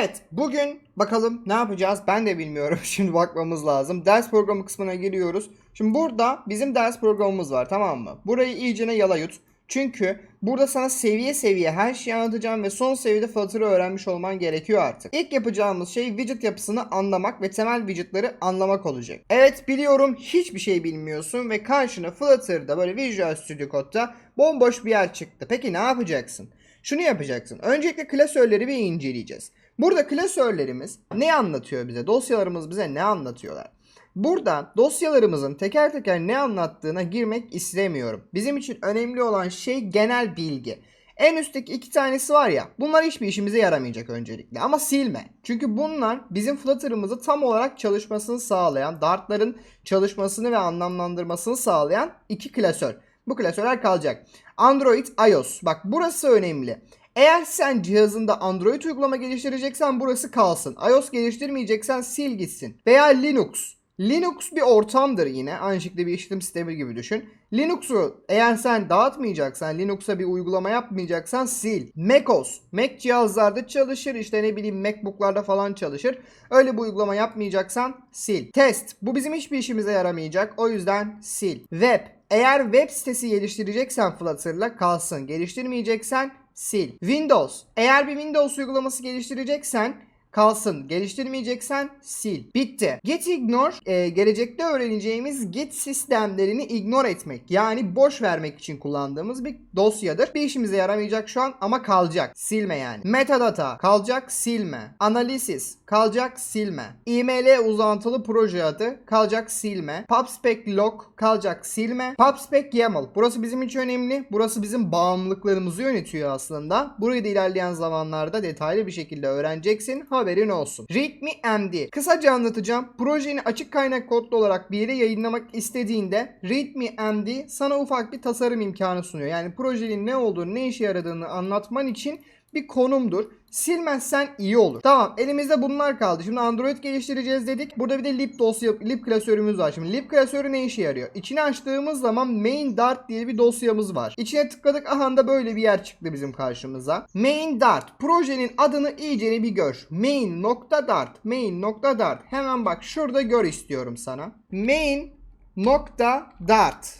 Evet, bugün bakalım ne yapacağız ben de bilmiyorum. Şimdi bakmamız lazım. Ders programı kısmına giriyoruz. Şimdi burada bizim ders programımız var tamam mı? Burayı iyicene yala yut. Çünkü burada sana seviye seviye her şeyi anlatacağım ve son seviyede Flutter'ı öğrenmiş olman gerekiyor artık. İlk yapacağımız şey widget yapısını anlamak ve temel widgetları anlamak olacak. Evet biliyorum hiçbir şey bilmiyorsun ve karşına Flutter'da böyle Visual Studio Code'da bomboş bir yer çıktı. Peki ne yapacaksın? Şunu yapacaksın. Öncelikle klasörleri bir inceleyeceğiz. Burada klasörlerimiz ne anlatıyor bize? Dosyalarımız bize ne anlatıyorlar? Burada dosyalarımızın teker teker ne anlattığına girmek istemiyorum. Bizim için önemli olan şey genel bilgi. En üstteki iki tanesi var ya bunlar hiçbir işimize yaramayacak öncelikle ama silme. Çünkü bunlar bizim Flutter'ımızı tam olarak çalışmasını sağlayan, Dart'ların çalışmasını ve anlamlandırmasını sağlayan iki klasör. Bu klasörler kalacak. Android, iOS. Bak burası önemli. Eğer sen cihazında Android uygulama geliştireceksen burası kalsın. iOS geliştirmeyeceksen sil gitsin. Veya Linux. Linux bir ortamdır yine. Aynı şekilde bir işletim sistemi gibi düşün. Linux'u eğer sen dağıtmayacaksan, Linux'a bir uygulama yapmayacaksan sil. macOS. Mac cihazlarda çalışır. işte ne bileyim Macbook'larda falan çalışır. Öyle bir uygulama yapmayacaksan sil. Test. Bu bizim hiçbir işimize yaramayacak. O yüzden sil. Web. Eğer web sitesi geliştireceksen Flutter'la kalsın. Geliştirmeyeceksen sil. Windows. Eğer bir Windows uygulaması geliştireceksen kalsın. Geliştirmeyeceksen sil. Bitti. Git ignore e, gelecekte öğreneceğimiz git sistemlerini ignore etmek. Yani boş vermek için kullandığımız bir dosyadır. Bir işimize yaramayacak şu an ama kalacak. Silme yani. Metadata kalacak silme. Analysis kalacak silme. IML uzantılı proje adı kalacak silme. PubSpec log kalacak silme. PubSpec YAML. Burası bizim için önemli. Burası bizim bağımlılıklarımızı yönetiyor aslında. Burayı da ilerleyen zamanlarda detaylı bir şekilde öğreneceksin. Haberin olsun. README-MD. Kısaca anlatacağım. Projeni açık kaynak kodlu olarak bir yere yayınlamak istediğinde README-MD sana ufak bir tasarım imkanı sunuyor. Yani projenin ne olduğunu, ne işe yaradığını anlatman için bir konumdur. Silmezsen iyi olur. Tamam elimizde bunlar kaldı. Şimdi Android geliştireceğiz dedik. Burada bir de lib dosya, lib klasörümüz var. Şimdi lib klasörü ne işe yarıyor? İçini açtığımız zaman main dart diye bir dosyamız var. İçine tıkladık aha da böyle bir yer çıktı bizim karşımıza. Main dart. Projenin adını iyice bir gör. Main nokta dart. Main nokta dart. Hemen bak şurada gör istiyorum sana. Main nokta dart.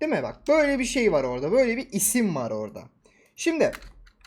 Değil mi bak böyle bir şey var orada. Böyle bir isim var orada. Şimdi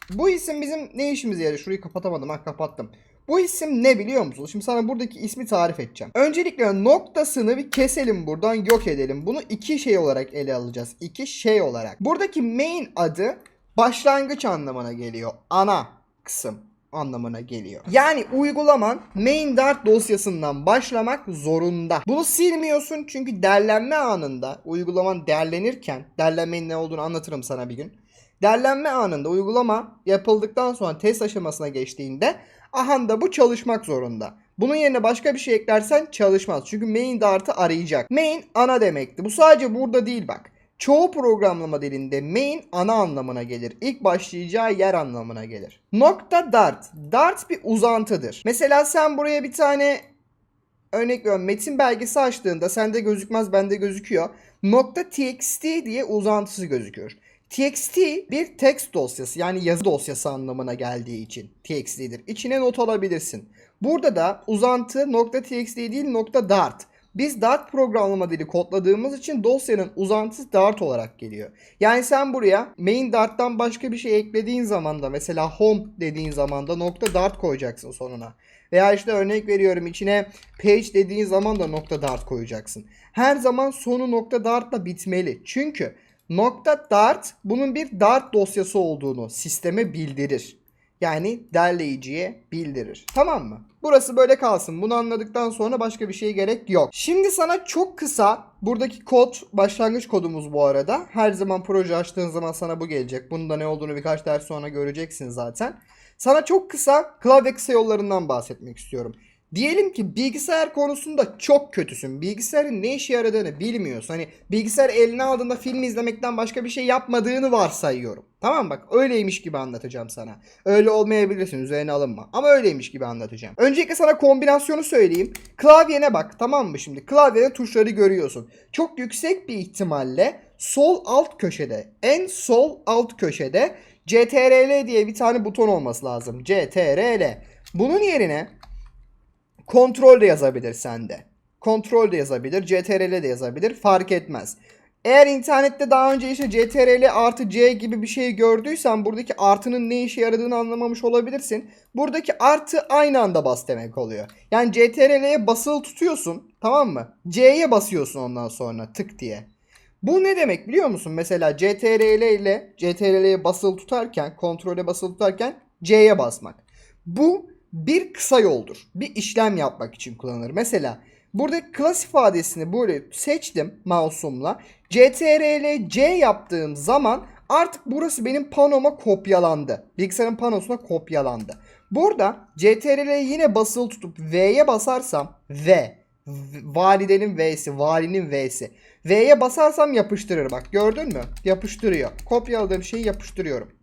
bu isim bizim ne işimize yarıyor? Şurayı kapatamadım ha kapattım. Bu isim ne biliyor musun? Şimdi sana buradaki ismi tarif edeceğim. Öncelikle noktasını bir keselim buradan yok edelim. Bunu iki şey olarak ele alacağız. İki şey olarak. Buradaki main adı başlangıç anlamına geliyor. Ana kısım anlamına geliyor. Yani uygulaman main dart dosyasından başlamak zorunda. Bunu silmiyorsun çünkü derlenme anında uygulaman derlenirken derlenmenin ne olduğunu anlatırım sana bir gün. Derlenme anında uygulama yapıldıktan sonra test aşamasına geçtiğinde aha da bu çalışmak zorunda. Bunun yerine başka bir şey eklersen çalışmaz. Çünkü main dart'ı arayacak. Main ana demekti. Bu sadece burada değil bak. Çoğu programlama dilinde main ana anlamına gelir. İlk başlayacağı yer anlamına gelir. Nokta dart. Dart bir uzantıdır. Mesela sen buraya bir tane örnek veriyorum metin belgesi açtığında sende gözükmez bende gözüküyor. Nokta txt diye uzantısı gözüküyor. TXT bir text dosyası yani yazı dosyası anlamına geldiği için TXT'dir. İçine not alabilirsin. Burada da uzantı .txt değil .dart. Biz Dart programlama dili kodladığımız için dosyanın uzantısı Dart olarak geliyor. Yani sen buraya main Dart'tan başka bir şey eklediğin zaman da mesela home dediğin zaman da nokta Dart koyacaksın sonuna. Veya işte örnek veriyorum içine page dediğin zaman da nokta Dart koyacaksın. Her zaman sonu nokta Dart'la bitmeli. Çünkü Nokta dart bunun bir dart dosyası olduğunu sisteme bildirir. Yani derleyiciye bildirir. Tamam mı? Burası böyle kalsın. Bunu anladıktan sonra başka bir şeye gerek yok. Şimdi sana çok kısa buradaki kod başlangıç kodumuz bu arada. Her zaman proje açtığın zaman sana bu gelecek. Bunun da ne olduğunu birkaç ders sonra göreceksin zaten. Sana çok kısa klavye kısa yollarından bahsetmek istiyorum. Diyelim ki bilgisayar konusunda çok kötüsün. Bilgisayarın ne işe yaradığını bilmiyorsun. Hani bilgisayar eline aldığında film izlemekten başka bir şey yapmadığını varsayıyorum. Tamam bak öyleymiş gibi anlatacağım sana. Öyle olmayabilirsin üzerine alınma. Ama öyleymiş gibi anlatacağım. Öncelikle sana kombinasyonu söyleyeyim. Klavyene bak tamam mı şimdi? Klavyede tuşları görüyorsun. Çok yüksek bir ihtimalle sol alt köşede en sol alt köşede CTRL diye bir tane buton olması lazım. CTRL. Bunun yerine kontrol de yazabilir sende. Kontrol de yazabilir, CTRL de yazabilir fark etmez. Eğer internette daha önce işte CTRL artı C gibi bir şey gördüysen buradaki artının ne işe yaradığını anlamamış olabilirsin. Buradaki artı aynı anda bas demek oluyor. Yani CTRL'ye basılı tutuyorsun tamam mı? C'ye basıyorsun ondan sonra tık diye. Bu ne demek biliyor musun? Mesela CTRL ile CTRL'ye basılı tutarken, kontrole basılı tutarken C'ye basmak. Bu bir kısa yoldur. Bir işlem yapmak için kullanılır. Mesela burada class ifadesini böyle seçtim mouse'umla. CTRL C yaptığım zaman artık burası benim panoma kopyalandı. Bilgisayarın panosuna kopyalandı. Burada CTRL'ye yine basılı tutup V'ye basarsam v validenin V'si, valinin V'si. V'ye basarsam yapıştırır bak gördün mü? Yapıştırıyor. Kopyaladığım şeyi yapıştırıyorum.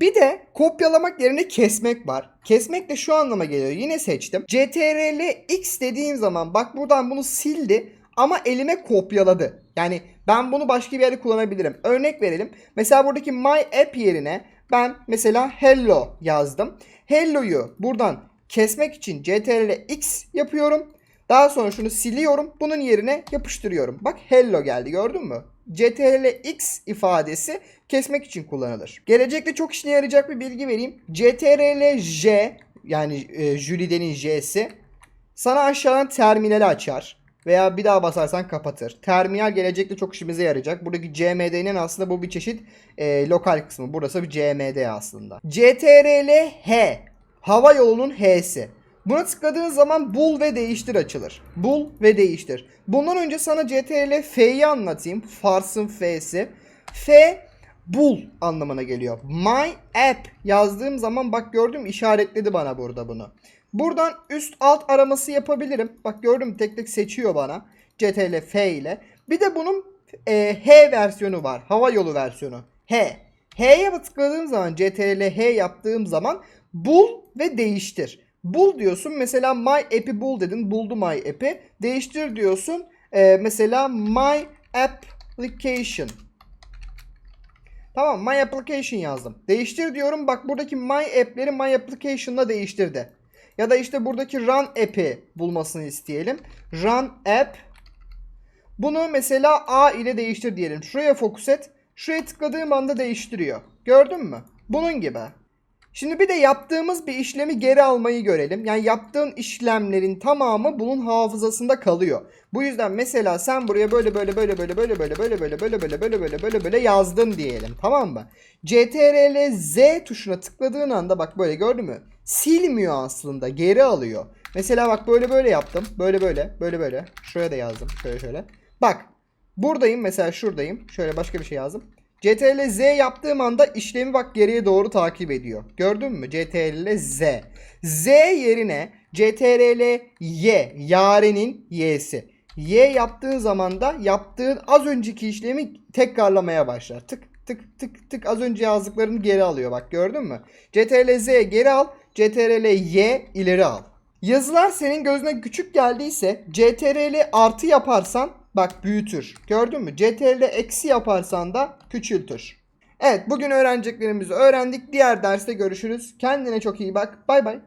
Bir de kopyalamak yerine kesmek var. Kesmek de şu anlama geliyor. Yine seçtim. CTRL X dediğim zaman bak buradan bunu sildi ama elime kopyaladı. Yani ben bunu başka bir yerde kullanabilirim. Örnek verelim. Mesela buradaki my app yerine ben mesela hello yazdım. Hello'yu buradan kesmek için CTRL X yapıyorum. Daha sonra şunu siliyorum. Bunun yerine yapıştırıyorum. Bak hello geldi gördün mü? CTRL X ifadesi kesmek için kullanılır. Gelecekte çok işine yarayacak bir bilgi vereyim. CTRL J yani e, Jülide'nin J'si sana aşağıdan terminali açar. Veya bir daha basarsan kapatır. Terminal gelecekte çok işimize yarayacak. Buradaki CMD'nin aslında bu bir çeşit e, lokal kısmı. Burası bir CMD aslında. CTRL H hava yolunun H'si. Buna tıkladığın zaman bul ve değiştir açılır. Bul ve değiştir. Bundan önce sana CTRL F'yi anlatayım. Fars'ın F'si. F bul anlamına geliyor. My app yazdığım zaman bak gördüm işaretledi bana burada bunu. Buradan üst alt araması yapabilirim. Bak gördüm tek tek seçiyor bana. CTRL F ile. Bir de bunun e, H versiyonu var. Hava yolu versiyonu. H. H'ye tıkladığım zaman CTRL H yaptığım zaman bul ve değiştir. Bul diyorsun. Mesela my app'i bul dedin. Buldu my app'i. Değiştir diyorsun. Ee, mesela my application. Tamam my application yazdım. Değiştir diyorum. Bak buradaki my app'leri my application'la değiştirdi. Ya da işte buradaki run app'i bulmasını isteyelim. Run app. Bunu mesela A ile değiştir diyelim. Şuraya fokus et. Şuraya tıkladığım anda değiştiriyor. Gördün mü? Bunun gibi. Şimdi bir de yaptığımız bir işlemi geri almayı görelim. Yani yaptığın işlemlerin tamamı bunun hafızasında kalıyor. Bu yüzden mesela sen buraya böyle böyle böyle böyle böyle böyle böyle böyle böyle böyle böyle böyle böyle böyle yazdın diyelim. Tamam mı? CTRL Z tuşuna tıkladığın anda bak böyle gördün mü? Silmiyor aslında. Geri alıyor. Mesela bak böyle böyle yaptım. Böyle böyle. Böyle böyle. Şuraya da yazdım. Şöyle şöyle. Bak. Buradayım. Mesela şuradayım. Şöyle başka bir şey yazdım. CTRL Z yaptığım anda işlemi bak geriye doğru takip ediyor. Gördün mü? CTRL Z. Z yerine CTRL Y. Yarenin Y'si. Y yaptığın zaman da yaptığın az önceki işlemi tekrarlamaya başlar. Tık tık tık tık az önce yazdıklarını geri alıyor. Bak gördün mü? CTRL Z geri al. CTRL Y ileri al. Yazılar senin gözüne küçük geldiyse CTRL artı yaparsan bak büyütür. Gördün mü? CTRL eksi yaparsan da küçültür. Evet bugün öğreneceklerimizi öğrendik. Diğer derste görüşürüz. Kendine çok iyi bak. Bay bay.